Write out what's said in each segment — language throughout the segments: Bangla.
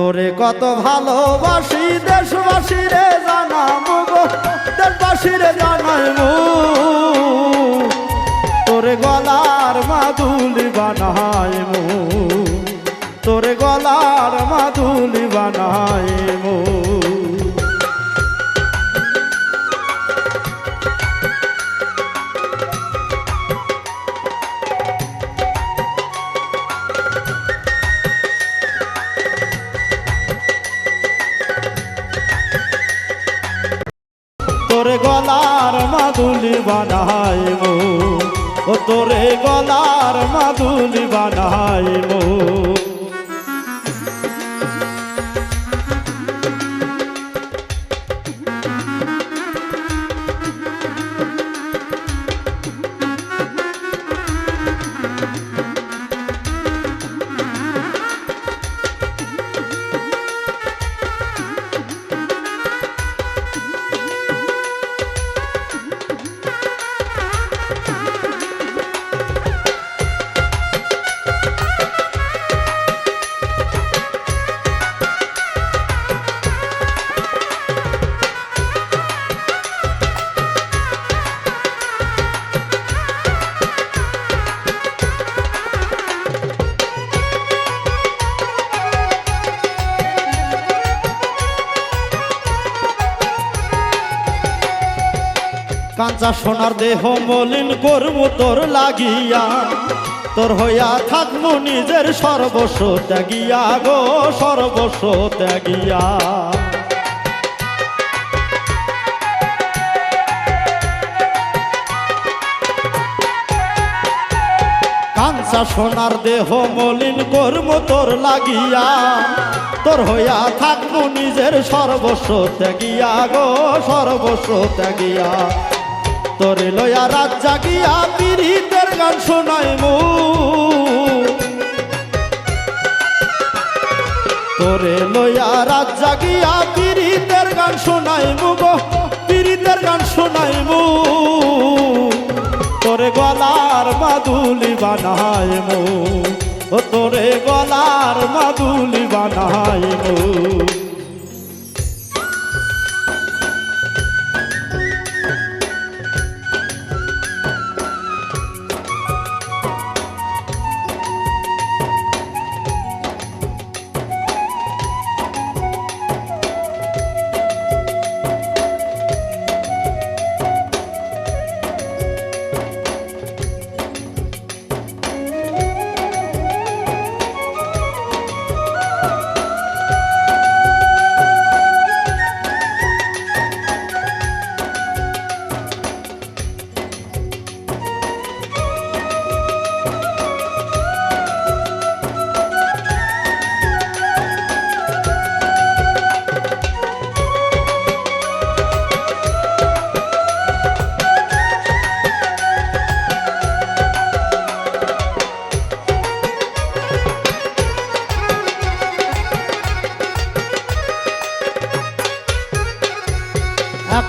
তোরে কত ভালোবাসি দেশবাসী রে জানাম গো দেশবাসী রে জানাইমু তোরে গলার মাদুল বানাইমু তোরে গলার মাদুলি বানাইমু ও তোরে গলার মাদুলি বানাইমু কাঁচা সোনার দেহ মলিন করব তোর লাগিয়া। তোর হইয়া থাকব নিজের সর্বস্ব ত্যাগিয়া গো, সর্বস্ব ত্যাগিয়া। কাঞ্চা সোনার দেহ মলিন কর্ম তোর লাগিয়া। তোর হইয়া থাকব নিজের সর্বস্ব ত্যাগিয়া গো, সর্বস্ব ত্যাগিয়া। তোরে লয়া রাত জাগিয়া পীড়িতের গান শোনাইমু তোরে লয়া রাত জাগিয়া পীড়িতের গান শোনাইমু গো, পীড়িতের গান শোনাইমু তোরে গলার মাদুলি বানাইমু ও তোরে গলার মাদুলি বানাইমু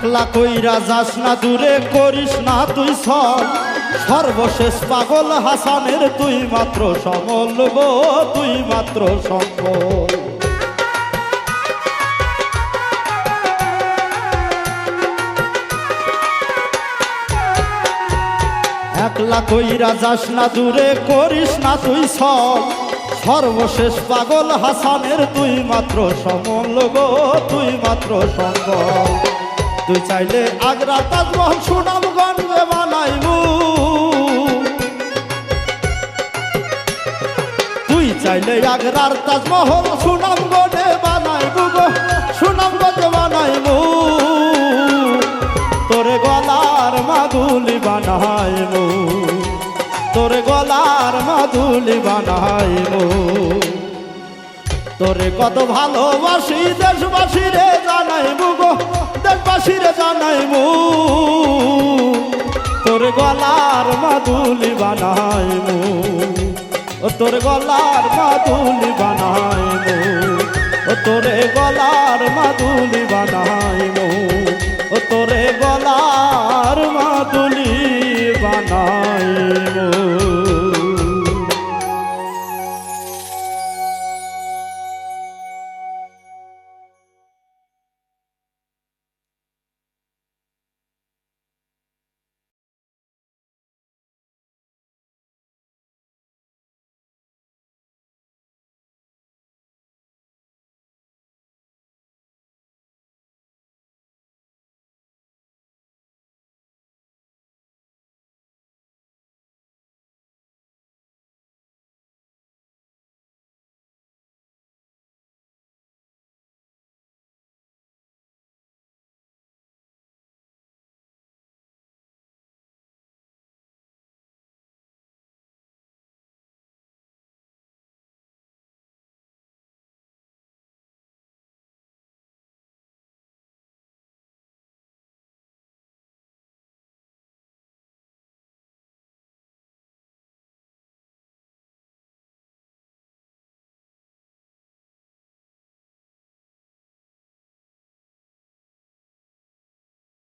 একলা কইরা যাস না, দূরে করিস না তুই সব। সর্বশেষ পাগল হাসানের তুই মাত্র সমল গো, তুই মাত্র সম্বল একলা কইরা যাস না, দূরে করিস না তুই সব। সর্বশেষ পাগল হাসানের তুই মাত্র সমল গো, তুই মাত্র সম্বল তুই চাইলে আগ্রা তাজমহল সুনাম গঞ্জে বানাইবু তুই চাইলে আগ্রার তাজমহল সুনাম গনে বানাইবু সুনাম গঞ্জে বানাইবু তোরে গলার মাদুলি বানাইবু তোরে গলার মাদুলি বানাইবু তোরে কত ভালোবাসি দেশবাসী রে জানাই গো দেশবাসীর জানাই মু তোর গলার মাদুলি বানাই মু ও তোর গলার মাদুলি বানাই মু ও তোরে গলার মাদুলি বানাই ও তোরে গলার